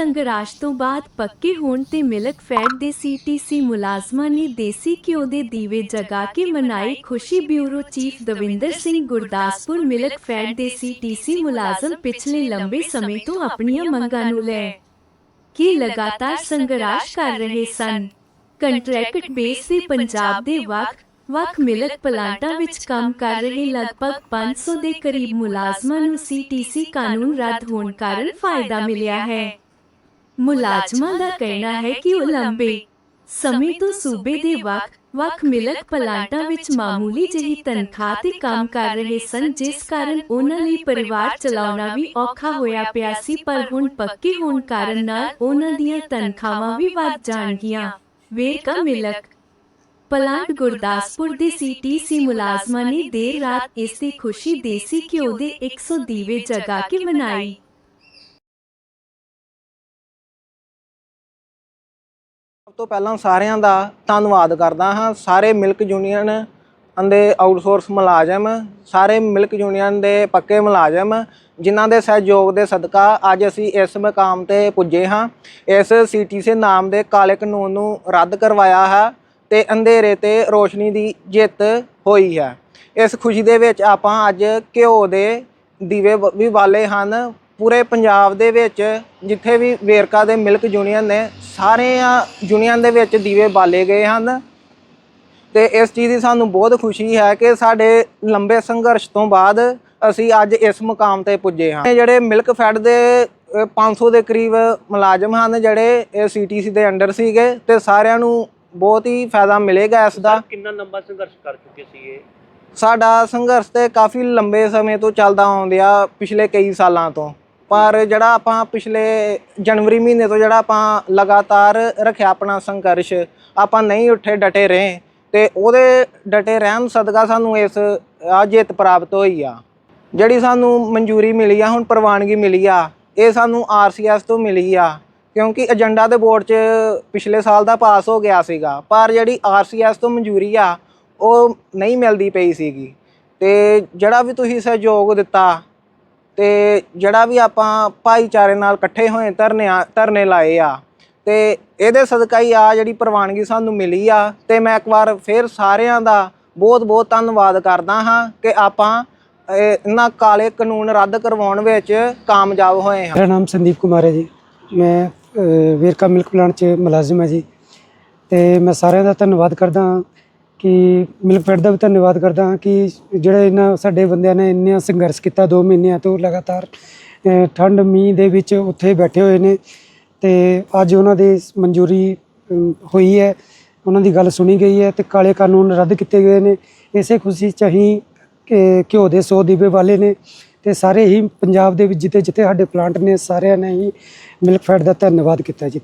ਸੰਘਰਸ਼ ਤੋਂ ਬਾਅਦ ਪੱਕੇ ਹੋਣ ਤੇ ਮਿਲਕ ਫੈਡ ਦੇ ਸੀਟੀਸੀ ਮੁਲਾਜ਼ਮਾਂ ਨੇ ਦੇਸੀ ਘਿਓ ਦੇ ਦੀਵੇ ਜਗਾ ਕੇ ਮਨਾਈ ਖੁਸ਼ੀ bureau chief Davinder Singh Gurdaspur Milkfed ਦੇ ਸੀਟੀਸੀ ਮੁਲਾਜ਼ਮ ਪਿਛਲੇ ਲੰਬੇ ਸਮੇਂ ਤੋਂ ਆਪਣੀਆਂ ਮੰਗਾਂ ਨੂੰ ਲੈ ਕੇ ਲਗਾਤਾਰ ਸੰਘਰਸ਼ ਕਰ ਰਹੇ ਸਨ। ਕੰਟਰੈਕਟ ਬੇਸ ਤੇ ਪੰਜਾਬ ਦੇ ਵੱਖ ਵੱਖ ਮਿਲਕ ਪਲਾਂਟਾਂ ਵਿੱਚ ਕੰਮ ਕਰ ਰਹੇ ਲਗਭਗ 500 ਦੇ ਕਰੀਬ ਮੁਲਾਜ਼ਮਾਂ ਨੂੰ ਸੀਟੀਸੀ ਕਾਨੂੰਨ ਰੱਦ ਹੋਣ ਕਾਰਨ ਫਾਇਦਾ ਮਿਲਿਆ ਹੈ। ਮੁਲਾਜ਼ਮਾਂ ਦਾ ਕਹਿਣਾ ਹੈ ਕਿ ਉਹ ਲੰਬੇ ਸਮੇਂ ਤੋਂ ਸੂਬੇ ਦੇ ਵੱਖ ਵੱਖ ਮਿਲਕ ਪਲਾਂਟਾਂ ਵਿੱਚ ਮਾਮੂਲੀ ਜਿਹੀ ਤਨਖਾਹ ਤੇ ਕੰਮ ਕਰ ਰਹੇ ਸਨ ਜਿਸ ਕਾਰਨ ਉਹਨਾਂ ਲਈ ਪਰਿਵਾਰ ਚਲਾਉਣਾ ਵੀ ਔਖਾ ਹੋਇਆ ਪਿਆ ਸੀ ਪਰ ਹੁਣ ਪੱਕੇ ਹੋਣ ਕਾਰਨ ਨਾਲ ਉਹਨਾਂ ਦੀਆਂ ਤਨਖਾਹਾਂ ਵੀ ਵੱਧ ਜਾਣਗੀਆਂ। ਵੇਰਕਾ ਮਿਲਕ। ਪਲਾਂਟ ਗੁਰਦਾਸਪੁਰ ਦੇ ਸੀਟੀਸੀ ਮੁਲਾਜ਼ਮਾਂ ਨੇ ਦੇਰ ਰਾਤ ਇਸ ਦੀ ਖੁਸ਼ੀ ਦੇਸੀ ਘਿਓ ਦੇ 100 ਦੀਵੇ ਜਗਾ ਕੇ ਮਨਾਈ ਸਭ ਤੋਂ ਪਹਿਲਾਂ ਸਾਰਿਆਂ ਦਾ ਧੰਨਵਾਦ ਕਰਦਾ ਹਾਂ। ਸਾਰੇ ਮਿਲਕ ਯੂਨੀਅਨ ਦੇ ਆਊਟਸੋਰਸ ਮੁਲਾਜ਼ਮ, ਸਾਰੇ ਮਿਲਕ ਯੂਨੀਅਨ ਦੇ ਪੱਕੇ ਮੁਲਾਜ਼ਮ, ਜਿਨ੍ਹਾਂ ਦੇ ਸਹਿਯੋਗ ਦੇ ਸਦਕਾ ਅੱਜ ਅਸੀਂ ਇਸ ਮਕਾਮ ਤੇ ਪੁੱਜੇ ਹਾਂ। ਇਸ ਸੀਟੀਸੀ ਨਾਮ ਦੇ ਕਾਲੇ ਕਾਨੂੰਨ ਨੂੰ ਰੱਦ ਕਰਵਾਇਆ ਹੈ ਤੇ ਅੰਧੇਰੇ ਤੇ ਰੋਸ਼ਨੀ ਦੀ ਜਿੱਤ ਹੋਈ ਹੈ। ਇਸ ਖੁਸ਼ੀ ਦੇ ਵਿੱਚ ਆਪਾਂ ਅੱਜ ਘਿਓ ਦੇ ਦੀਵੇ ਵੀ ਵਾਲੇ ਹਨ। ਪੂਰੇ ਪੰਜਾਬ ਦੇ ਵਿੱਚ ਜਿੱਥੇ ਵੀ ਵੇਰਕਾ ਦੇ ਮਿਲਕ ਯੂਨੀਅਨ ਨੇ ਸਾਰੇ ਯੂਨੀਅਨ ਦੇ ਵਿੱਚ ਦੀਵੇ ਬਾਲੇ ਗਏ ਹਨ। ਤੇ ਇਸ ਚੀਜ਼ ਦੀ ਸਾਨੂੰ ਬਹੁਤ ਖੁਸ਼ੀ ਹੈ ਕਿ ਸਾਡੇ ਲੰਬੇ ਸੰਘਰਸ਼ ਤੋਂ ਬਾਅਦ ਅਸੀਂ ਅੱਜ ਇਸ ਮੁਕਾਮ ਤੇ ਪੁੱਜੇ ਹਾਂ। ਜਿਹੜੇ ਮਿਲਕ ਫੈਡ ਦੇ ਅ, 500 ਦੇ ਕਰੀਬ ਮੁਲਾਜ਼ਮ ਹਨ ਜਿਹੜੇ ਇਹ ਸੀਟੀਸੀ ਦੇ ਅੰਡਰ ਸੀਗੇ ਤੇ ਸਾਰਿਆਂ ਨੂੰ ਬਹੁਤ ਹੀ ਫਾਇਦਾ ਮਿਲੇਗਾ ਇਸ ਦਾ। ਕਿੰਨਾ ਲੰਬਾ ਸੰਘਰਸ਼ ਕਰ ਚੁੱਕੇ ਸੀ ਇਹ? ਸਾਡਾ ਸੰਘਰਸ਼ ਤੇ ਕਾਫੀ ਲੰਬੇ ਸਮੇਂ ਤੋਂ ਚੱਲਦਾ ਆਉਂਦਿਆ ਪਿਛਲੇ ਕਈ ਸਾਲਾਂ ਤੋਂ। ਪਰ ਜਿਹੜਾ ਆਪਾਂ ਪਿਛਲੇ ਜਨਵਰੀ ਮਹੀਨੇ ਤੋਂ ਜਿਹੜਾ ਆਪਾਂ ਲਗਾਤਾਰ ਰੱਖਿਆ ਆਪਣਾ ਸੰਘਰਸ਼, ਆਪਾਂ ਨਹੀਂ ਉੱਠੇ, ਡਟੇ ਰਹੇ। ਤੇ ਉਹਦੇ ਡਟੇ ਰਹਿਣ ਸਦਕਾ ਸਾਨੂੰ ਇਸ ਆ ਜਿੱਤ ਪ੍ਰਾਪਤ ਹੋਈ ਆ। ਜਿਹੜੀ ਸਾਨੂੰ ਮਨਜ਼ੂਰੀ ਮਿਲੀ ਆ, ਹੁਣ ਪ੍ਰਵਾਨਗੀ ਮਿਲੀ ਆ, ਇਹ ਸਾਨੂੰ ਆਰਸੀਐਸ ਤੋਂ ਮਿਲੀ ਆ। ਕਿਉਂਕਿ ਏਜੰਡਾ ਦੇ ਬੋਰਡ 'ਚ ਪਿਛਲੇ ਸਾਲ ਦਾ ਪਾਸ ਹੋ ਗਿਆ ਸੀਗਾ, ਪਰ ਜਿਹੜੀ ਆਰਸੀਐਸ ਤੋਂ ਮਨਜ਼ੂਰੀ ਆ, ਉਹ ਨਹੀਂ ਮਿਲਦੀ ਪਈ ਸੀਗੀ। ਤੇ ਜਿਹੜਾ ਵੀ ਤੁਸੀਂ ਸਹਿਯੋਗ ਦਿੱਤਾ ਤੇ ਜਿਹੜਾ ਵੀ ਆਪਾਂ ਭਾਈਚਾਰੇ ਨਾਲ ਇਕੱਠੇ ਹੋਏ, ਧਰਨੇ ਧਰਨੇ ਲਾਏ ਆ, ਤੇ ਇਹਦੇ ਸਦਕਾ ਹੀ ਆ ਜਿਹੜੀ ਪ੍ਰਵਾਨਗੀ ਸਾਨੂੰ ਮਿਲੀ ਆ, ਤੇ ਮੈਂ ਇੱਕ ਵਾਰ ਫੇਰ ਸਾਰਿਆਂ ਦਾ ਬਹੁਤ ਬਹੁਤ ਧੰਨਵਾਦ ਕਰਦਾ ਹਾਂ ਕਿ ਆਪਾਂ ਇਹਨਾਂ ਕਾਲੇ ਕਾਨੂੰਨ ਰੱਦ ਕਰਵਾਉਣ ਵਿੱਚ ਕਾਮਯਾਬ ਹੋਏ ਹਾਂ। ਮੇਰਾ ਨਾਮ ਸੰਦੀਪ ਕੁਮਾਰ ਹੈ ਜੀ। ਮੈਂ ਵੇਰਕਾ ਮਿਲਕ ਪਲਾਂਟ 'ਚ ਮੁਲਾਜ਼ਮ ਹਾਂ ਜੀ। ਤੇ ਮੈਂ ਸਾਰਿਆਂ ਦਾ ਧੰਨਵਾਦ ਕਰਦਾ ਹਾਂ ਕਿ ਮਿਲਕਫੈਡ ਦਾ ਵੀ ਧੰਨਵਾਦ ਕਰਦਾ ਹਾਂ ਕਿ ਜਿਹੜੇ ਇਹਨਾਂ ਸਾਡੇ ਬੰਦਿਆਂ ਨੇ ਇੰਨਾ ਸੰਘਰਸ਼ ਕੀਤਾ 2 ਮਹੀਨਿਆਂ ਤੋਂ ਲਗਾਤਾਰ ਠੰਡ ਮੀਂਹ ਦੇ ਵਿੱਚ ਉੱਥੇ ਬੈਠੇ ਹੋਏ ਨੇ ਤੇ ਅੱਜ ਉਹਨਾਂ ਦੀ ਮਨਜ਼ੂਰੀ ਹੋਈ ਹੈ, ਉਹਨਾਂ ਦੀ ਗੱਲ ਸੁਣੀ ਗਈ ਹੈ ਤੇ ਕਾਲੇ ਕਾਨੂੰਨ ਰੱਦ ਕੀਤੇ ਗਏ ਨੇ। ਇਸੇ ਖੁਸ਼ੀ ਚ ਅਸੀਂ ਘਿਓ ਦੇ 100 ਦੀਵੇ ਵਾਲੇ ਨੇ ਤੇ ਸਾਰੇ ਹੀ ਪੰਜਾਬ ਦੇ ਵਿੱਚ ਜਿੱਥੇ ਜਿੱਥੇ ਸਾਡੇ ਪਲਾਂਟ ਨੇ ਸਾਰਿਆਂ ਨੇ ਹੀ ਮਿਲਕਫੈਡ ਦਾ ਧੰਨਵਾਦ ਕੀਤਾ ਜੀ।